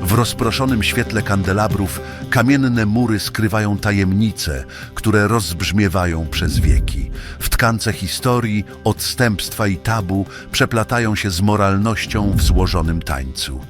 W rozproszonym świetle kandelabrów kamienne mury skrywają tajemnice, które rozbrzmiewają przez wieki. W tkance historii, odstępstwa i tabu przeplatają się z moralnością w złożonym tańcu.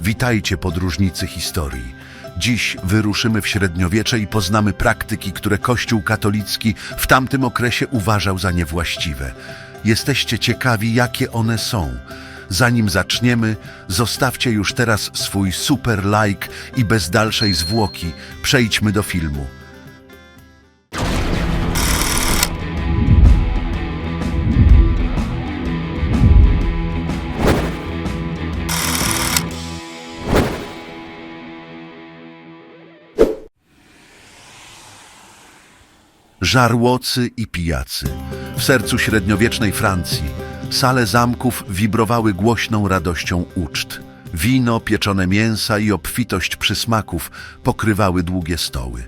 Witajcie podróżnicy historii. Dziś wyruszymy w średniowiecze i poznamy praktyki, które Kościół katolicki w tamtym okresie uważał za niewłaściwe. Jesteście ciekawi, jakie one są. Zanim zaczniemy, zostawcie już teraz swój super like i bez dalszej zwłoki przejdźmy do filmu. Żarłocy i pijacy. W sercu średniowiecznej Francji sale zamków wibrowały głośną radością uczt. Wino, pieczone mięsa i obfitość przysmaków pokrywały długie stoły.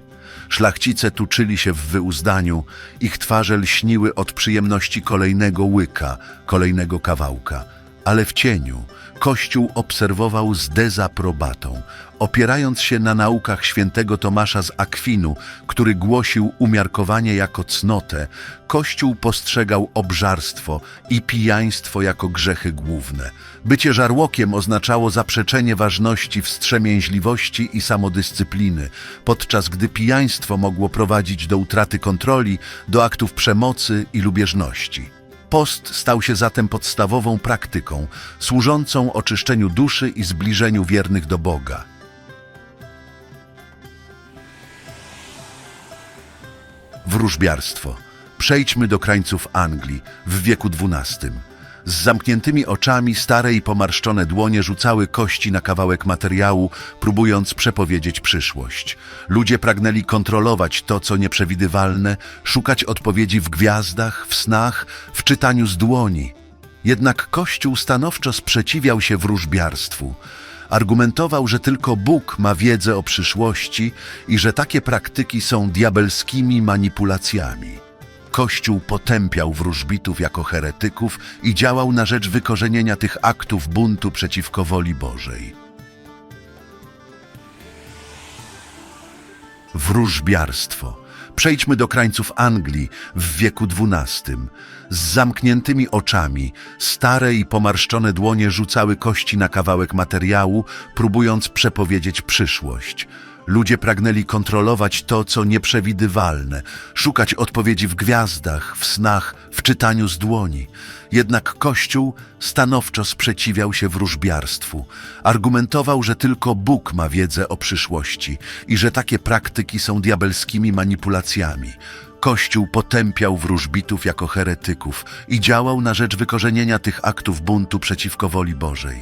Szlachcice tuczyli się w wyuzdaniu, ich twarze lśniły od przyjemności kolejnego łyka, kolejnego kawałka. Ale w cieniu Kościół obserwował z dezaprobatą, opierając się na naukach świętego Tomasza z Akwinu, który głosił umiarkowanie jako cnotę, Kościół postrzegał obżarstwo i pijaństwo jako grzechy główne. Bycie żarłokiem oznaczało zaprzeczenie ważności wstrzemięźliwości i samodyscypliny, podczas gdy pijaństwo mogło prowadzić do utraty kontroli, do aktów przemocy i lubieżności. Post stał się zatem podstawową praktyką, służącą oczyszczeniu duszy i zbliżeniu wiernych do Boga. Wróżbiarstwo. Przejdźmy do krańców Anglii w wieku XII. Z zamkniętymi oczami stare i pomarszczone dłonie rzucały kości na kawałek materiału, próbując przepowiedzieć przyszłość. Ludzie pragnęli kontrolować to, co nieprzewidywalne, szukać odpowiedzi w gwiazdach, w snach, w czytaniu z dłoni. Jednak Kościół stanowczo sprzeciwiał się wróżbiarstwu. Argumentował, że tylko Bóg ma wiedzę o przyszłości i że takie praktyki są diabelskimi manipulacjami. Kościół potępiał wróżbitów jako heretyków i działał na rzecz wykorzenienia tych aktów buntu przeciwko woli Bożej. Wróżbiarstwo. Przejdźmy do krańców Anglii w wieku XII. Z zamkniętymi oczami, stare i pomarszczone dłonie rzucały kości na kawałek materiału, próbując przepowiedzieć przyszłość. Ludzie pragnęli kontrolować to, co nieprzewidywalne, szukać odpowiedzi w gwiazdach, w snach, w czytaniu z dłoni. Jednak Kościół stanowczo sprzeciwiał się wróżbiarstwu. Argumentował, że tylko Bóg ma wiedzę o przyszłości i że takie praktyki są diabelskimi manipulacjami. Kościół potępiał wróżbitów jako heretyków i działał na rzecz wykorzenienia tych aktów buntu przeciwko woli Bożej.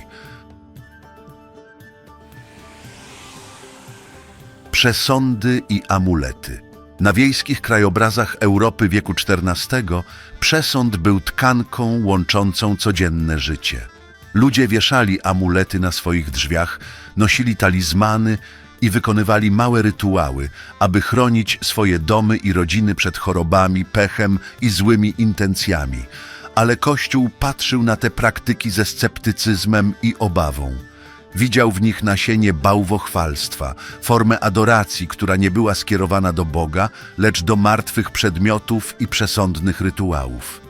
Przesądy i amulety. Na wiejskich krajobrazach Europy wieku XIV przesąd był tkanką łączącą codzienne życie. Ludzie wieszali amulety na swoich drzwiach, nosili talizmany i wykonywali małe rytuały, aby chronić swoje domy i rodziny przed chorobami, pechem i złymi intencjami. Ale Kościół patrzył na te praktyki ze sceptycyzmem i obawą. Widział w nich nasienie bałwochwalstwa, formę adoracji, która nie była skierowana do Boga, lecz do martwych przedmiotów i przesądnych rytuałów.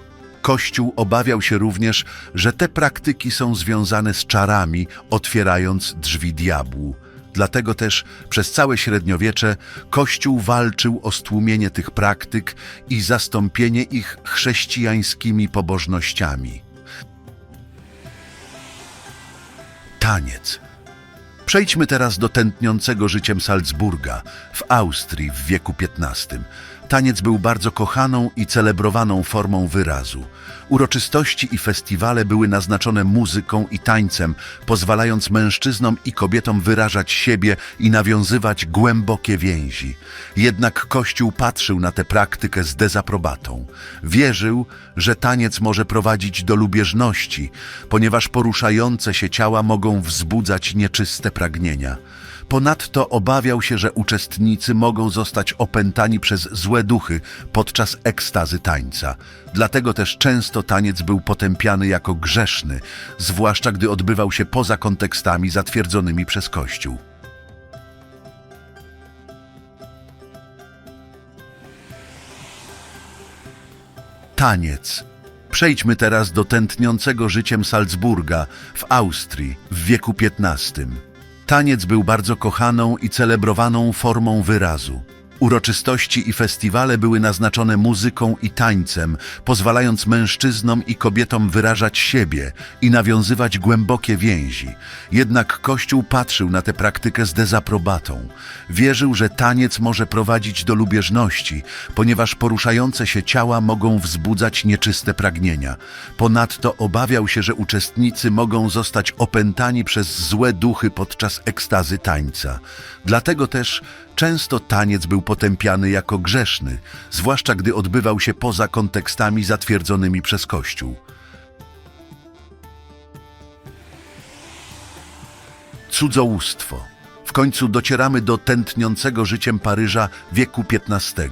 Kościół obawiał się również, że te praktyki są związane z czarami, otwierając drzwi diabłu. Dlatego też przez całe średniowiecze Kościół walczył o stłumienie tych praktyk i zastąpienie ich chrześcijańskimi pobożnościami. Taniec. Przejdźmy teraz do tętniącego życiem Salzburga w Austrii w wieku XV. Taniec był bardzo kochaną i celebrowaną formą wyrazu. Uroczystości i festiwale były naznaczone muzyką i tańcem, pozwalając mężczyznom i kobietom wyrażać siebie i nawiązywać głębokie więzi. Jednak Kościół patrzył na tę praktykę z dezaprobatą. Wierzył, że taniec może prowadzić do lubieżności, ponieważ poruszające się ciała mogą wzbudzać nieczyste pragnienia. Ponadto obawiał się, że uczestnicy mogą zostać opętani przez złe duchy podczas ekstazy tańca. Dlatego też często taniec był potępiany jako grzeszny, zwłaszcza gdy odbywał się poza kontekstami zatwierdzonymi przez Kościół. Taniec. Przejdźmy teraz do tętniącego życiem Salzburga w Austrii w wieku XV. Taniec był bardzo kochaną i celebrowaną formą wyrazu. Uroczystości i festiwale były naznaczone muzyką i tańcem, pozwalając mężczyznom i kobietom wyrażać siebie i nawiązywać głębokie więzi. Jednak Kościół patrzył na tę praktykę z dezaprobatą. Wierzył, że taniec może prowadzić do lubieżności, ponieważ poruszające się ciała mogą wzbudzać nieczyste pragnienia. Ponadto obawiał się, że uczestnicy mogą zostać opętani przez złe duchy podczas ekstazy tańca. Dlatego też Często taniec był potępiany jako grzeszny, zwłaszcza gdy odbywał się poza kontekstami zatwierdzonymi przez Kościół. Cudzołóstwo. W końcu docieramy do tętniącego życiem Paryża wieku XV,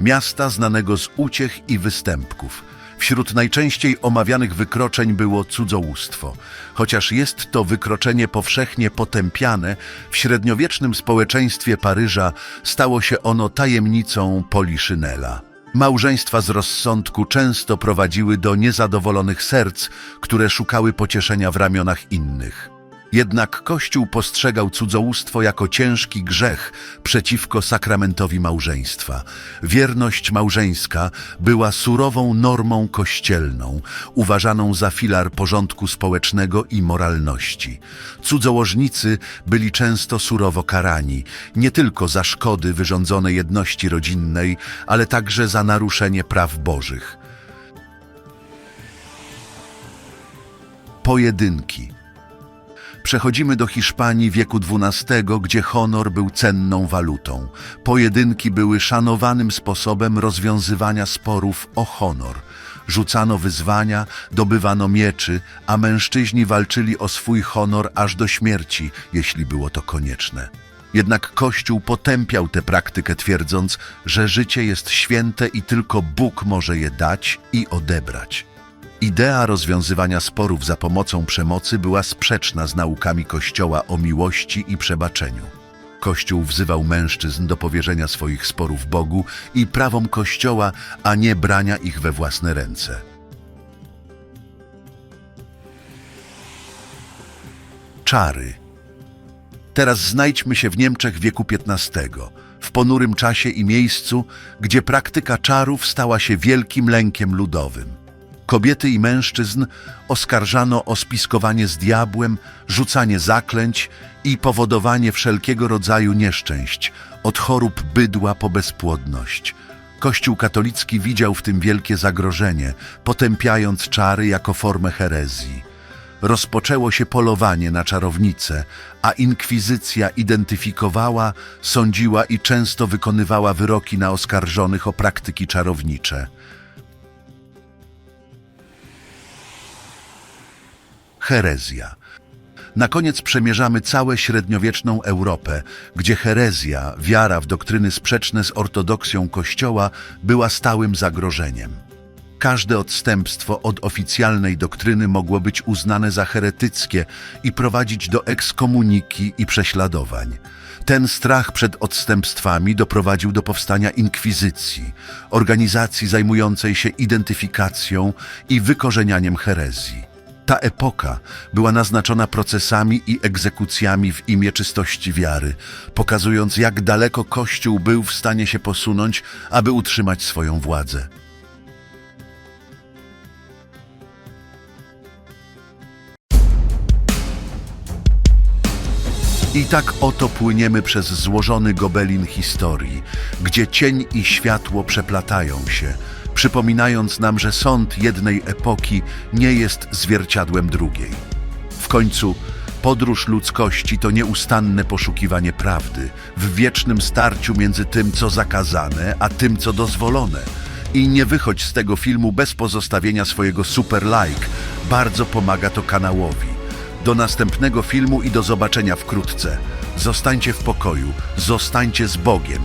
miasta znanego z uciech i występków. Wśród najczęściej omawianych wykroczeń było cudzołóstwo. Chociaż jest to wykroczenie powszechnie potępiane, w średniowiecznym społeczeństwie Paryża stało się ono tajemnicą Poliszynela. Małżeństwa z rozsądku często prowadziły do niezadowolonych serc, które szukały pocieszenia w ramionach innych. Jednak Kościół postrzegał cudzołóstwo jako ciężki grzech przeciwko sakramentowi małżeństwa. Wierność małżeńska była surową normą kościelną, uważaną za filar porządku społecznego i moralności. Cudzołożnicy byli często surowo karani, nie tylko za szkody wyrządzone jedności rodzinnej, ale także za naruszenie praw bożych. Pojedynki. Przechodzimy do Hiszpanii wieku XII, gdzie honor był cenną walutą. Pojedynki były szanowanym sposobem rozwiązywania sporów o honor. Rzucano wyzwania, dobywano mieczy, a mężczyźni walczyli o swój honor aż do śmierci, jeśli było to konieczne. Jednak Kościół potępiał tę praktykę, twierdząc, że życie jest święte i tylko Bóg może je dać i odebrać. Idea rozwiązywania sporów za pomocą przemocy była sprzeczna z naukami Kościoła o miłości i przebaczeniu. Kościół wzywał mężczyzn do powierzenia swoich sporów Bogu i prawom Kościoła, a nie brania ich we własne ręce. Czary. Teraz znajdźmy się w Niemczech wieku XV, w ponurym czasie i miejscu, gdzie praktyka czarów stała się wielkim lękiem ludowym. Kobiety i mężczyzn oskarżano o spiskowanie z diabłem, rzucanie zaklęć i powodowanie wszelkiego rodzaju nieszczęść, od chorób bydła po bezpłodność. Kościół katolicki widział w tym wielkie zagrożenie, potępiając czary jako formę herezji. Rozpoczęło się polowanie na czarownice, a inkwizycja identyfikowała, sądziła i często wykonywała wyroki na oskarżonych o praktyki czarownicze. Herezja. Na koniec przemierzamy całe średniowieczną Europę, gdzie herezja, wiara w doktryny sprzeczne z ortodoksją Kościoła była stałym zagrożeniem. Każde odstępstwo od oficjalnej doktryny mogło być uznane za heretyckie i prowadzić do ekskomuniki i prześladowań. Ten strach przed odstępstwami doprowadził do powstania inkwizycji, organizacji zajmującej się identyfikacją i wykorzenianiem herezji. Ta epoka była naznaczona procesami i egzekucjami w imię czystości wiary, pokazując jak daleko Kościół był w stanie się posunąć, aby utrzymać swoją władzę. I tak oto płyniemy przez złożony gobelin historii, gdzie cień i światło przeplatają się, przypominając nam, że sąd jednej epoki nie jest zwierciadłem drugiej. W końcu podróż ludzkości to nieustanne poszukiwanie prawdy, w wiecznym starciu między tym, co zakazane, a tym, co dozwolone. I nie wychodź z tego filmu bez pozostawienia swojego super like. Bardzo pomaga to kanałowi. Do następnego filmu i do zobaczenia wkrótce. Zostańcie w pokoju, zostańcie z Bogiem.